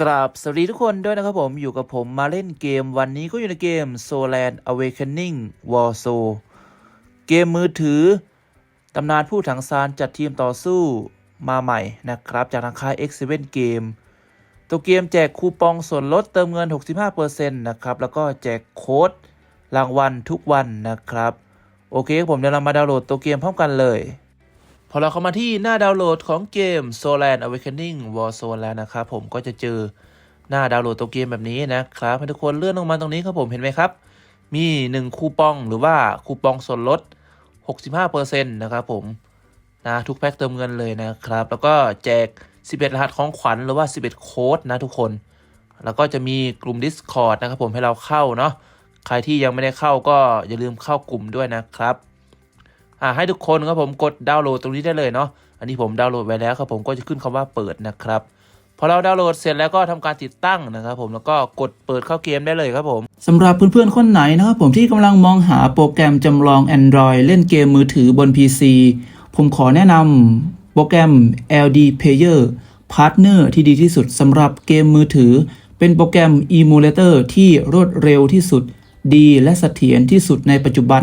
กราบสวัสดีทุกคนด้วยนะครับผมอยู่กับผมมาเล่นเกมวันนี้ก็อยู่ในเกม Soland Awakening Warsaw เกมมือถือ ตำนานผู้ถังซานจัดทีมต่อสู้มาใหม่นะครับ จากทางค่าย X7 Game ตัวเกมแจกคูปองส่วนลดเติมเงิน 65%นะครับ แล้วก็แจกโค้ดรางวัลทุกวันนะครับ โอเคครับผมเดี๋ยวเรามาดาวน์โหลดตัวเกมพร้อมกันเลย พอเราเข้ามาที่หน้าดาวน์โหลดของเกม Solan Awakening Warzone แล้วนะครับผมก็จะเจอหน้าดาวน์โหลดตัวเกมแบบนี้นะครับให้ทุกคนเลื่อนลงมาตรงนี้ครับผมเห็นไหมครับ มี 1 คูปองหรือว่าคูปองส่วนลด 65%นะครับผมนะทุกแพ็คเติมเงินเลยนะครับ แล้วก็แจก 11 รหัสของขวัญหรือว่า 11 โค้ดนะทุกคน แล้วก็จะมีกลุ่ม Discord นะครับผมให้เราเข้าเนาะใครที่ยังไม่ได้เข้าก็อย่าลืมเข้ากลุ่มด้วยนะครับ ให้ทุกคนครับผมกดดาวน์โหลดตรงนี้ได้เลยเนาะ อันนี้ผมดาวน์โหลดไว้แล้วครับผมก็จะขึ้นคำว่าเปิดนะครับ พอเราดาวน์โหลดเสร็จแล้วก็ทำการติดตั้งนะครับผมแล้วก็กดเปิดเข้าเกมได้เลยครับผมสำหรับเพื่อนๆคนไหนนะครับผมที่กำลังมองหาโปรแกรมจำลอง Android เล่นเกมมือถือบน PC ผมขอแนะนำโปรแกรม LD Player Partner ที่ดีที่สุดสำหรับเกมมือถือ เป็นโปรแกรม Emulator ที่รวดเร็วที่สุด ดีและเสถียรที่สุดในปัจจุบัน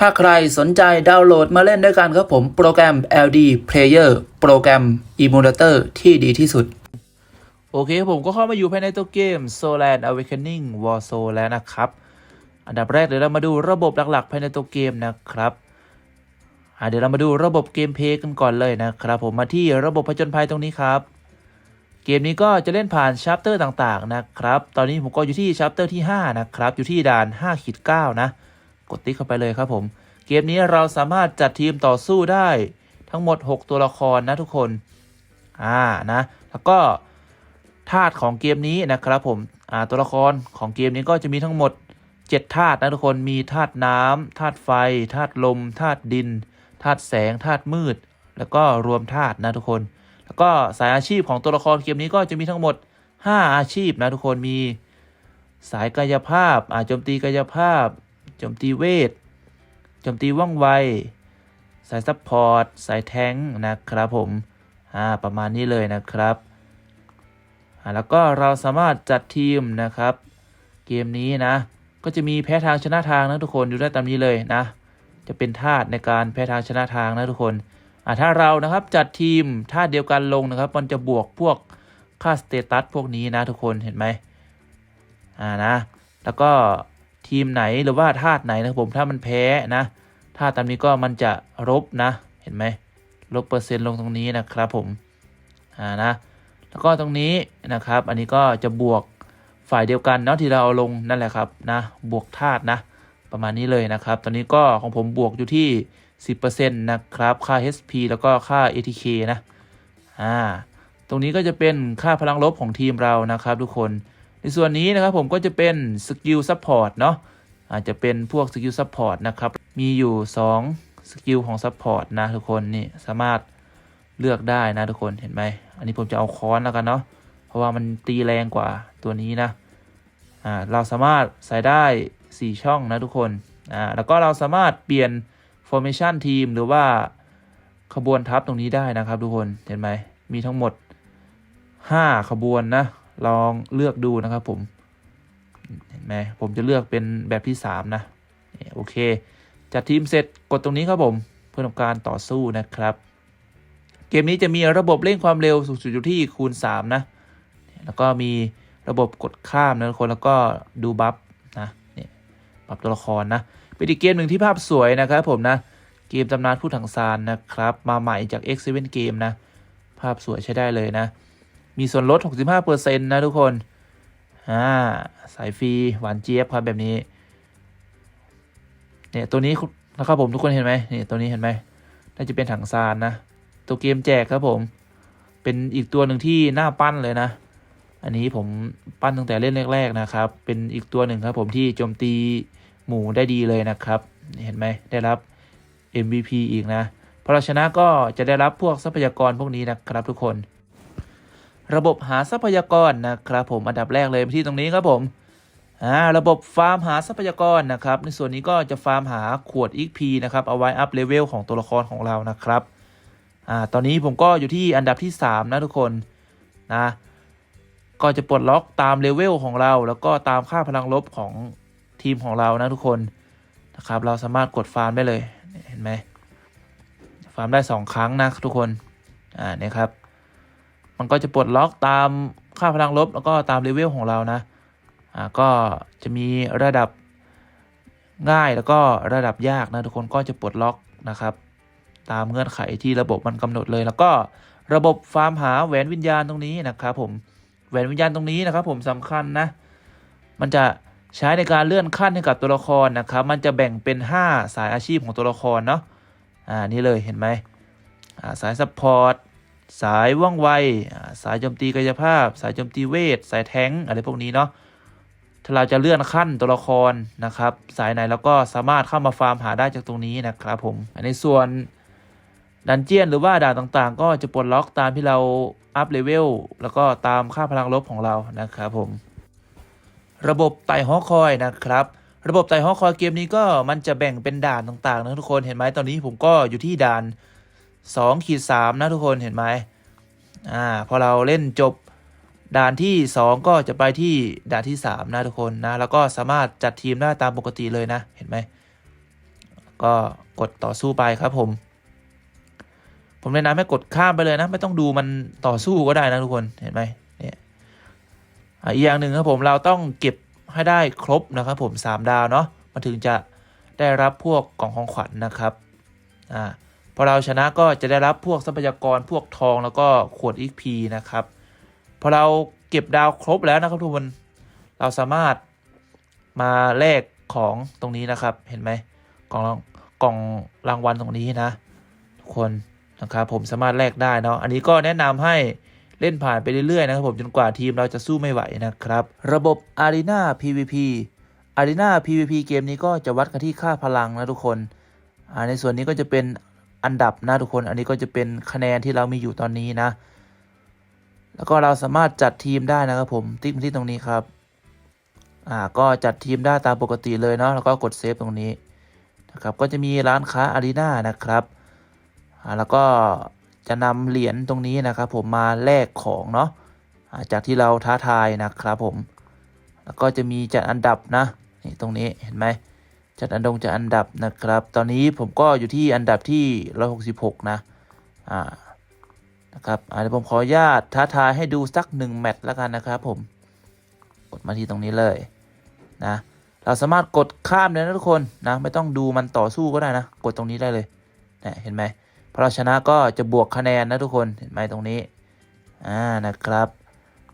ถ้าใครสนใจดาวน์โหลดมาเล่นด้วยกันครับผมโปรแกรม LD Player โปรแกรม Emulator ที่ดีที่สุด โอเคผมก็เข้ามาอยู่ภายในตัวเกม Soland Awakening Warzone แล้วนะครับ อันดับแรกเดี๋ยวเรามาดูระบบหลักๆ ภายในตัวเกมนะครับเดี๋ยวเรามาดูระบบเกมเพลย์กันก่อนเลยนะครับ ผมมาที่ระบบผจญภัยตรงนี้ครับ เกมนี้ก็จะเล่นผ่านชัปเตอร์ต่างๆนะครับ ตอนนี้ผมก็อยู่ที่ชัปเตอร์ที่ 5 นะครับ อยู่ที่ด่าน5ขีด9นะ กดติ๊กเข้าไปเลยครับผม เกมนี้เราสามารถจัดทีมต่อสู้ได้ทั้งหมด 6 ตัวละครนะทุกคน อ่านะ แล้วก็ธาตุของเกมนี้นะครับผม อ่าตัวละครของเกมนี้ก็จะมีทั้งหมด 7 ธาตุนะทุกคน มีธาตุน้ำธาตุไฟ ธาตุลม ธาตุดิน ธาตุแสง ธาตุมืด แล้วก็รวมธาตุนะทุกคน แล้วก็สายอาชีพของตัวละครเกมนี้ก็จะมีทั้งหมด 5 อาชีพนะทุกคน มีสายกายภาพอาโจมตีกายภาพ โจมตีเวทโจมตีว่องไว สายซัพพอร์ต สายแทงนะครับผม อ่า ประมาณนี้เลยนะครับ อ่า แล้วก็เราสามารถจัดทีมนะครับ เกมนี้นะ ก็จะมีแพ้ทางชนะทางนะทุกคนดูได้ตามนี้เลยนะ จะเป็นธาตุในการแพ้ทางชนะทางนะทุกคน อ่า ถ้าเรานะครับจัดทีมธาตุเดียวกันลงนะครับ มันจะบวกพวกค่าสเตตัสพวกนี้นะทุกคน เห็นไหมอ่า นะ แล้วก็ ทีมไหนหรือว่าธาตุไหนนะครับผมถ้ามันแพ้นะธาตุตามนี้ก็มันจะลบนะเห็นไหมลบเปอร์เซ็นต์ลงตรงนี้นะครับผมอ่านะแล้วก็ตรงนี้นะครับ อันนี้ก็จะบวกฝ่ายเดียวกันเนาะที่เราเอาลงนั่นแหละครับนะบวกธาตุนะประมาณนี้เลยนะครับ ตอนนี้ก็ของผมบวกอยู่ที่ 10%นะครับ ค่า HP แล้วก็ค่า ATK นะ อ่า ตรงนี้ก็จะเป็นค่าพลังลบของทีมเรานะครับทุกคน ในส่วนนี้นะครับผมก็จะเป็นสกิลซัพพอร์ตเนาะอาจจะเป็นพวกสกิลซัพพอร์ตนะครับ มีอยู่ 2 สกิลของซัพพอร์ตนะทุกคนนี่สามารถเลือกได้นะทุกคนเห็นไหม อันนี้ผมจะเอาค้อนแล้วกันเนาะ เพราะว่ามันตีแรงกว่าตัวนี้นะ อ่า เราสามารถใส่ได้ 4 ช่องนะทุกคน อ่า แล้วก็เราสามารถเปลี่ยน formation ทีมหรือว่าขบวนทัพตรงนี้ได้นะครับทุกคน เห็นไหม มีทั้งหมด 5 ขบวนนะ ลองเลือกดูนะครับผมเห็นไหมผมจะเลือกเป็นแบบที่ 3 นะนี่โอเค จัดทีมเสร็จกดตรงนี้ครับผม เพื่อทำการต่อสู้นะครับ เกมนี้จะมีระบบเร่งความเร็วสูงสุดอยู่ที่คูณ 3 นะ แล้วก็มีระบบกดข้ามนะทุกคนแล้วก็ดูบัฟนะนี่บัฟตัวละครนะเป็นอีกเกมหนึ่งที่ภาพสวยนะครับผมนะ เกมตำนานผู้ถังซานนะครับ มาใหม่จาก X7 Game นะ ภาพสวยใช้ได้เลยนะ มีส่วนลด 65%นะทุกคนอ่าสายฟรีหวานเจี๊ยบครับแบบนี้ เนี่ยตัวนี้นะครับผมทุกคนเห็นไหมเนี่ยตัวนี้เห็นไหมน่าจะเป็นถังซานนะ ตัวเกมแจกครับผม เป็นอีกตัวหนึ่งที่น่าปั้นเลยนะ อันนี้ผมปั้นตั้งแต่เล่นแรก ๆนะครับ เป็นอีกตัวหนึ่งครับผมที่โจมตีหมู่ได้ดีเลยนะครับ เห็นไหมได้รับ MVP อีกนะพอเราชนะก็จะได้รับพวกทรัพยากรพวกนี้นะครับทุกคน ระบบหาทรัพยากรนะครับ ผมอันดับแรกเลยที่ตรงนี้ครับผมอ่าระบบฟาร์มหาทรัพยากรนะครับ ในส่วนนี้ก็จะฟาร์มหาขวด XP นะครับเอาไว้อัพเลเวลของตัวละครของเรานะครับอ่าตอนนี้ผมก็อยู่ที่อันดับที่ 3 นะทุกคนนะก็จะปลดล็อกตามเลเวลของเรา แล้วก็ตามค่าพลังลบของทีมของเรานะทุกคนนะครับ เราสามารถกดฟาร์มได้เลยเห็นไหมฟาร์มได้ 2 ครั้งนะทุกคนอ่าเนี่ยครับ มันก็จะปลดล็อกตามค่าพลังลบแล้วก็ตามเลเวลของเรานะอ่าก็จะมีระดับง่ายแล้วก็ระดับยากนะทุกคนก็จะปลดล็อกนะครับ ตามเงื่อนไขที่ระบบมันกำหนดเลย แล้วก็ระบบฟาร์มหาแหวนวิญญาณตรงนี้นะครับผมแหวนวิญญาณตรงนี้นะครับ ผมสำคัญนะ มันจะใช้ในการเลื่อนขั้นให้กับตัวละครนะครับ มันจะแบ่งเป็น 5 สายอาชีพของตัวละครเนาะอ่านี่เลยเห็นไหมอ่าสายซัพพอร์ต สายว่องไว สายโจมตีกายภาพ สายโจมตีเวท สายแท้งอะไรพวกนี้เนาะ ถ้าเราจะเลื่อนขั้นตัวละครนะครับ สายไหนเราก็สามารถเข้ามาฟาร์มหาได้จากตรงนี้นะครับผมอันในส่วนดันเจียนหรือว่าด่านต่างๆ ก็จะปลดล็อกตามที่เราอัพเลเวลแล้วก็ตามค่าพลังลบของเรานะครับผม ระบบไต่หอคอยนะครับ ระบบไต่หอคอยเกมนี้ก็มันจะแบ่งเป็นด่านต่างๆนะทุกคนเห็นไหมตอนนี้ผมก็อยู่ที่ด่าน 2ขีด3นะทุกคนเห็นไหมอ่าพอเราเล่นจบด่านที่ 2 ก็จะไปที่ด่านที่ 3 นะทุกคนนะ แล้วก็สามารถจัดทีมได้ตามปกติเลยนะ เห็นไหม ก็กดต่อสู้ไปครับผม ผมแนะนำให้กดข้ามไปเลยนะ ไม่ต้องดูมันต่อสู้ก็ได้นะทุกคนเห็นไหมเนี่ยอีกอย่างหนึ่งครับผมเราต้องเก็บให้ได้ครบนะครับผม 3 ดาวเนาะมันถึงจะได้รับพวกกล่องของขวัญนะครับอ่า พอเราชนะก็จะได้รับพวกทรัพยากรพวกทองแล้วก็ขวด XP นะครับ พอเราเก็บดาวครบแล้วนะครับทุกคนเราสามารถมาแลกของตรงนี้นะครับ เห็นไหมกล่องรางกล่องรางวัลตรงนี้นะ ทุกคนนะครับผมสามารถแลกได้เนาะอันนี้ก็แนะนำให้เล่นผ่านไปเรื่อยๆนะครับผมจนกว่าทีมเราจะสู้ไม่ไหวนะครับ ระบบ Arena PVP Arena PVP เกมนี้ก็จะวัดกันที่ค่าพลังนะทุกคนในส่วนนี้ก็จะเป็น อันดับนะทุกคนอันนี้ก็จะเป็นคะแนนที่เรามีอยู่ตอนนี้นะ แล้วก็เราสามารถจัดทีมได้นะครับผมติ๊กที่ตรงนี้ครับอ่าก็จัดทีมได้ตามปกติเลยเนาะแล้วก็กดเซฟตรงนี้นะครับก็จะมีร้านค้าอารีนานะครับอ่าแล้วก็จะนำเหรียญตรงนี้นะครับผมมาแลกของเนาะอาจากที่เราท้าทายนะครับผม แล้วก็จะมีจัดอันดับนะนี่ตรงนี้เห็นไหม จัดอันดงจัดอันดับนะครับ ตอนนี้ผมก็อยู่ที่อันดับที่ 166 นะ อ่า นะครับอ่าเดี๋ยวผมขออนุญาตท้าทายให้ดูสักหนึ่งแมตช์แล้วกันนะครับผม กดมาที่ตรงนี้เลยนะ เราสามารถกดข้ามเลยนะทุกคนนะ ไม่ต้องดูมันต่อสู้ก็ได้นะ กดตรงนี้ได้เลยนะเห็นไหมพอเราชนะก็จะบวกคะแนนนะทุกคน เห็นไหมตรงนี้ อ่า นะครับ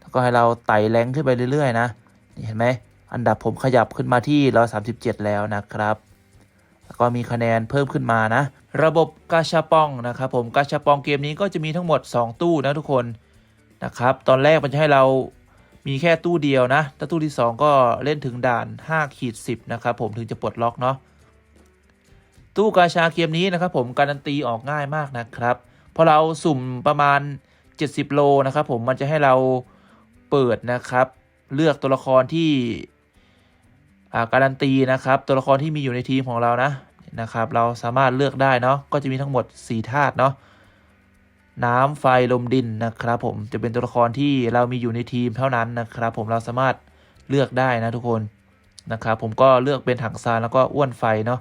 แล้วก็ให้เราไต่แรงขึ้นไปเรื่อยๆ นะ นี่เห็นไหม อันดับผมขยับขึ้นมาที่ 137 แล้วนะครับก็มีคะแนนเพิ่มขึ้นมานะ ระบบกาชาปองนะครับผมกาชาปองเกมนี้ก็จะมีทั้งหมด 2 ตู้นะทุกคนนะครับ ตอนแรกมันจะให้เรามีแค่ตู้เดียวนะถ้าตู้ที่ 2 ก็เล่นถึงด่าน5ขีด10นะครับผมถึงจะปลดล็อกเนาะตู้กาชาเกมนี้นะครับผมการันตีออกง่ายมากนะครับพอเราสุ่มประมาณ 70 โลนะครับผมมันจะให้เราเปิดนะครับ เลือกตัวละครที่ การันตีนะครับ ตัวละครที่มีอยู่ในทีมของเรานะนะครับ เราสามารถเลือกได้เนาะก็จะมีทั้งหมด 4 ธาตุเนาะน้ำไฟลมดินนะครับ ผมจะเป็นตัวละครที่เรามีอยู่ในทีมเท่านั้นนะครับ ผมเราสามารถเลือกได้นะทุกคนนะครับผมก็เลือกเป็นถังซานแล้วก็อ้วนไฟเนาะ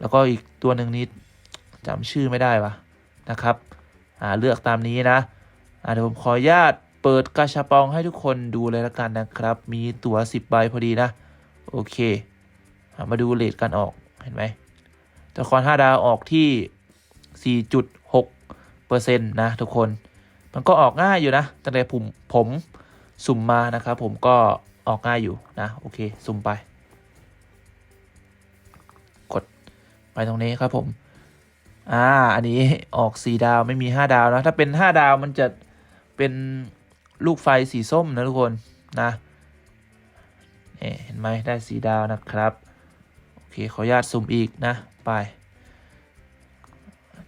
แล้วก็อีกตัวหนึ่งนี้จำชื่อไม่ได้วะนะครับ อ่าเลือกตามนี้นะอ่าเดี๋ยวผมขออนุญาต เปิดกาชาปองให้ทุกคนดูเลยละกันนะครับ มีตั๋ว 10 ใบพอดีนะ โอเค มาดูเลทการออก เห็นไหมตัวละคร5ดาวออกที่ 4.6เปอร์เซ็นต์นะทุกคน มันก็ออกง่ายอยู่นะ ตั้งแต่ผมผมสุ่มมานะครับ ผมก็ออกง่ายอยู่นะ โอเค สุ่มไป กดไปตรงนี้ครับผม อ่า อันนี้ออก 4 ดาวไม่มี 5 ดาวนะ ถ้าเป็น 5 ดาวมันจะเป็น ลูกไฟสีส้มนะทุกคนนะเห็นไหมได้สีดาวนะครับ โอเคขออนุญาตซูมอีกนะไป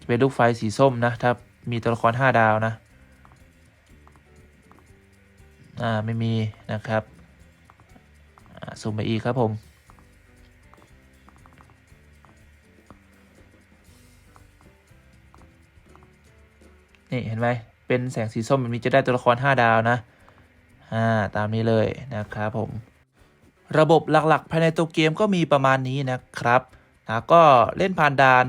จะเป็นลูกไฟสีส้มนะถ้ามีตัวละคร 5 ดาวนะอ่าไม่มีนะครับอ่าซูมไปอีกครับผมนี่เห็นไหม เป็นแสงสีส้มแบบนี้จะได้ตัวละคร 5 ดาวนะอ่าตามนี้เลยนะครับผม ระบบหลักๆ ภายในตัวเกมก็มีประมาณนี้นะครับนะก็เล่นผ่านด่าน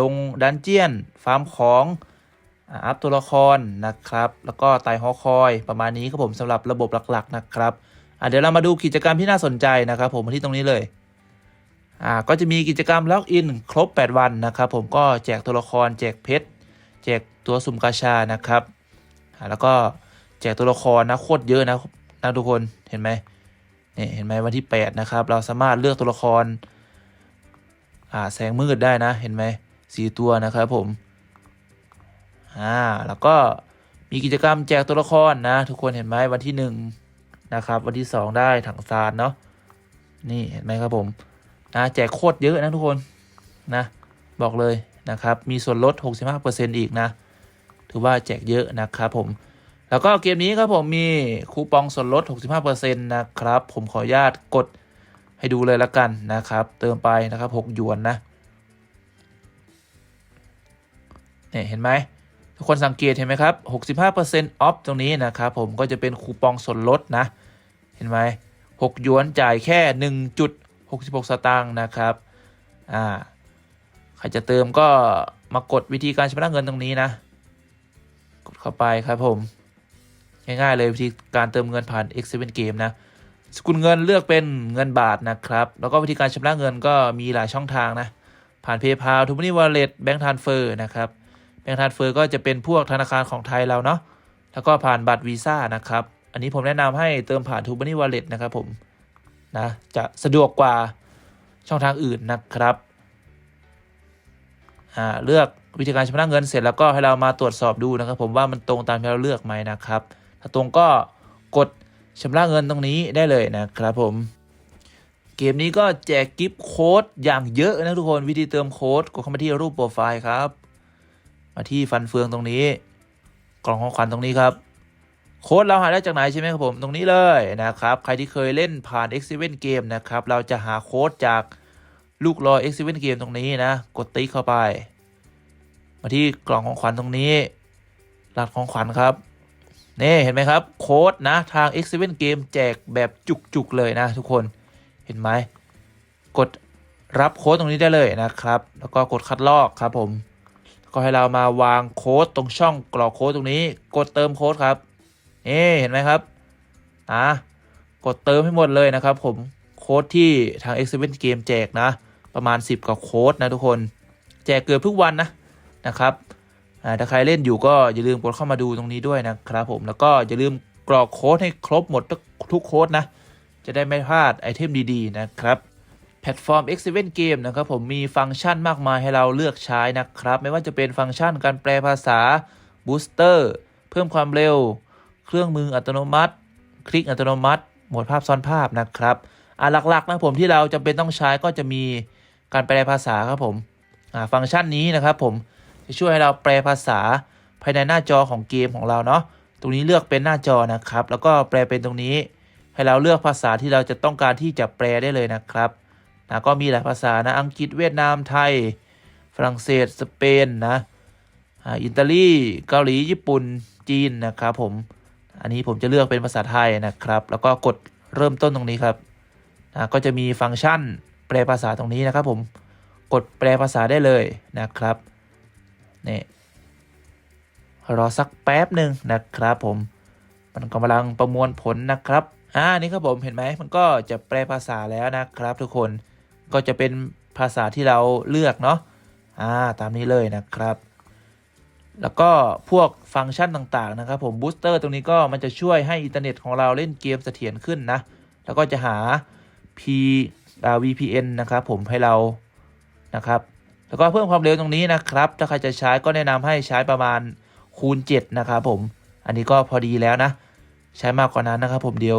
ลงดันเจียน ฟาร์มของอัพตัวละครนะครับ แล้วก็ไต่หอคอยประมาณนี้ครับผมสำหรับระบบหลักๆนะครับเดี๋ยวเรามาดูกิจกรรมที่น่าสนใจนะครับ ผมที่ตรงนี้เลยก็จะมีกิจกรรมล็อกอินครบ 8 วันนะครับผมก็แจกตัวละครแจกเพชร แจกตัวสุ่มกาชานะครับแล้วก็แจกตัวละครนะโคตรเยอะนะนะทุกคนเห็นไหมนี่เห็นไหมวันที่ 8 นะครับ เราสามารถเลือกตัวละครอ่าแสงมืดได้นะเห็นไหมสีตัวนะครับผมอ่าแล้วก็มีกิจกรรมแจกตัวละครนะ ทุกคนเห็นไหมวันที่ 1 นะครับ วันที่ 2 ได้ถังซานเนาะนี่เห็นไหมครับผมนะแจกโคตรเยอะนะทุกคนนะบอกเลย นะครับ มีส่วนลด 65%อีกนะ ถือว่าแจกเยอะนะครับผม แล้วก็เกมนี้ครับผมมีคูปองส่วนลด 65%นะครับ ผมขออนุญาตกดให้ดูเลยละกันนะครับ เติมไปนะครับ 6 หยวนนะเนี่ยเห็นไหมทุกคนสังเกตเห็นไหมครับ 65%ออฟตรงนี้นะครับผมก็จะเป็นคูปองส่วนลดนะ เห็นไหม6หยวนจ่ายแค่ 1.66 สตางค์นะครับ อ่า ครจะเติมก็มากดวิธีการชำระเงินตรงนี้นะ กดเข้าไปครับผม ง่ายๆเลยวิธีการเติมเงินผ่าน X7 Game นะ สกุลเงินเลือกเป็นเงินบาทนะครับ แล้วก็วิธีการชำระเงินก็มีหลายช่องทางนะ ผ่าน PayPal t o m o n e y Wallet Bank Transfer นะครับ Bank Transfer ก็จะเป็นพวกธนาคารของไทยเราเนาะ แล้วก็ผ่านบัตรวีซ่านะครับ อันนี้ผมแนะนำให้เติมผ่าน t o m o n e y Wallet นะครับผม นะ จะสะดวกกว่าช่องทางอื่นนะครับ เลือกวิธีการชำระเงินเสร็จแล้วก็ให้เรามาตรวจสอบดูนะครับ ผมว่ามันตรงตามที่เราเลือกไหมนะครับ ถ้าตรงก็กดชำระเงินตรงนี้ได้เลยนะครับผมเกมนี้ก็แจกกิฟต์โค้ดอย่างเยอะนะทุกคนวิธีเติมโค้ดกดเข้ามาที่รูปโปรไฟล์ครับ มาที่ฟันเฟืองตรงนี้ กล่องของขวัญตรงนี้ครับโค้ดเราหาได้จากไหนใช่ไหมครับผมตรงนี้เลยนะครับ ใครที่เคยเล่นผ่าน X7 Game นะครับ เราจะหาโค้ดจาก ลูกรอ X7 Game ตรงนี้นะ กดติ๊กเข้าไป มาที่กล่องของขวัญตรงนี้รหัสของขวัญครับนี่เห็นไหมครับ โค้ดนะทาง X7 Game แจกแบบจุกๆเลยนะ ทุกคนเห็นไหมกดรับโค้ดตรงนี้ได้เลยนะครับ แล้วก็กดคัดลอกครับผมก็ให้เรามาวางโค้ดตรงช่องกรอกโค้ดตรงนี้ กดเติมโค้ดครับนี่เห็นไหมครับอะกดเติมให้หมดเลยนะครับผมโค้ดที่ทาง X7 Game แจกนะ ประมาณ 10กว่าโค้ดนะทุกคน แจกเกือบทุกวันนะนะครับถ้าใครเล่นอยู่ก็อย่าลืมกดเข้ามาดูตรงนี้ด้วยนะครับผมแล้วก็อย่าลืมกรอกโค้ดให้ครบหมดทุกทุกโค้ดนะ จะได้ไม่พลาดไอเทมดีๆนะครับแพลตฟอร์ม X7 Game นะครับผมมีฟังก์ชันมากมายให้เราเลือกใช้นะครับ ไม่ว่าจะเป็นฟังก์ชันการแปลภาษาบูสเตอร์เพิ่มความเร็ว เครื่องมืออัตโนมัติ คลิกอัตโนมัติโหมดภาพซ้อนภาพนะครับอ่าหลักๆนะผมที่เราจำเป็นต้องใช้ก็จะมี การแปลภาษาครับผมฟังก์ชันนี้นะครับผมจะช่วยให้เราแปลภาษาภายในหน้าจอของเกมของเราเนาะตรงนี้เลือกเป็นหน้าจอนะครับ แล้วก็แปลเป็นตรงนี้ ให้เราเลือกภาษาที่เราจะต้องการที่จะแปลได้เลยนะครับนะก็มีหลายภาษานะอังกฤษเวียดนามไทย ฝรั่งเศสสเปนนะอิตาลีเกาหลีญี่ปุ่นจีนนะครับผมอันนี้ผมจะเลือกเป็นภาษาไทยนะครับ แล้วก็กดเริ่มต้นตรงนี้ครับนะก็จะมีฟังก์ชัน ปลภาษาตรงนี้นะครับผม กดแปลภาษาได้เลยนะครับนี่รอสักแป๊บหนึ่งนะครับผม มันกำลังประมวลผลนะครับอ่านี่ครับผมเห็นไหมมันก็จะแปลภาษาแล้วนะครับ ทุกคนก็จะเป็นภาษาที่เราเลือกเนาะอ่าตามนี้เลยนะครับ แล้วก็พวกฟังก์ชันต่างๆนะครับผมบูสเตอร์ตรงนี้ก็มันจะช่วยให้อินเทอร์เน็ตของเราเล่นเกมเสถียรขึ้นนะ แล้วก็จะหา P VPN นะครับผมให้เรานะครับ แล้วก็เพิ่มความเร็วตรงนี้นะครับ ถ้าใครจะใช้ก็แนะนำให้ใช้ประมาณคูณ 7 นะครับผม อันนี้ก็พอดีแล้วนะ ใช้มากกว่านั้นนะครับผมเดี๋ยว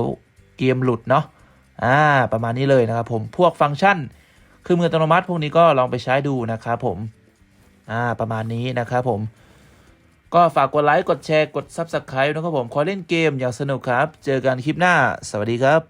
เกมหลุดเนาะอ่าประมาณนี้เลยนะครับผมพวกฟังก์ชัน คือมืออัตโนมัติพวกนี้ก็ลองไปใช้ดูนะครับผมอ่าประมาณนี้นะครับผมก็ฝากกดไลค์ กดแชร์ กด Subscribe นะครับผม ขอเล่นเกมอย่างสนุกครับ เจอกันคลิปหน้า สวัสดีครับ